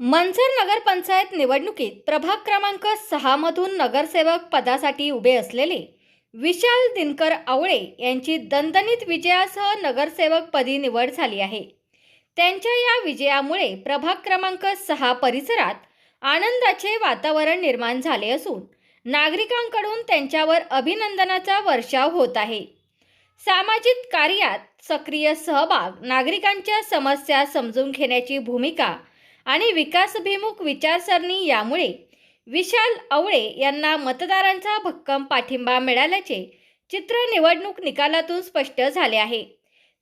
मनसर नगरपंचायत निवडणुकीत प्रभाग क्रमांक सहामधून नगरसेवक पदासाठी उभे असलेले विशाल दिनकर आवळे यांची दणदणीत विजयासह नगरसेवकपदी निवड झाली आहे. त्यांच्या या विजयामुळे प्रभाग क्रमांक सहा परिसरात आनंदाचे वातावरण निर्माण झाले असून नागरिकांकडून त्यांच्यावर अभिनंदनाचा वर्षाव होत आहे. सामाजिक कार्यात सक्रिय सहभाग नागरिकांच्या समस्या समजून घेण्याची भूमिका आणि विकासभिमुख विचारसरणी यामुळे विशाल आवळे यांना मतदारांचा भक्कम पाठिंबा मिळाल्याचे चित्र निवडणूक निकालातून स्पष्ट झाले आहे.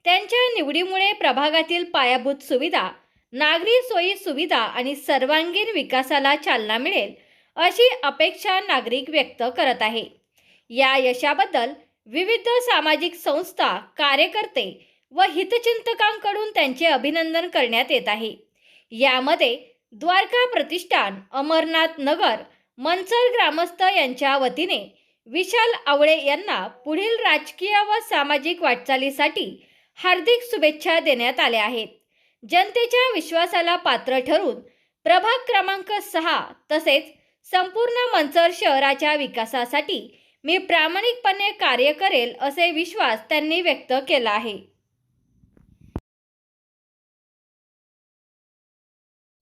त्यांच्या निवडीमुळे प्रभागातील पायाभूत सुविधा नागरी सोयी सुविधा आणि सर्वांगीण विकासाला चालना मिळेल अशी अपेक्षा नागरिक व्यक्त करत आहे. या यशाबद्दल विविध सामाजिक संस्था कार्यकर्ते व हितचिंतकांकडून त्यांचे अभिनंदन करण्यात येत आहे. यामध्ये द्वारका प्रतिष्ठान अमरनाथ नगर मनसर ग्रामस्थ यांच्या वतीने विशाल आवळे यांना पुढील राजकीय व सामाजिक वाटचालीसाठी हार्दिक शुभेच्छा देण्यात आल्या आहेत. जनतेच्या विश्वासाला पात्र ठरून प्रभाग क्रमांक सहा तसेच संपूर्ण मंचर शहराच्या विकासासाठी मी प्रामाणिकपणे कार्य करेल असे विश्वास त्यांनी व्यक्त केला आहे.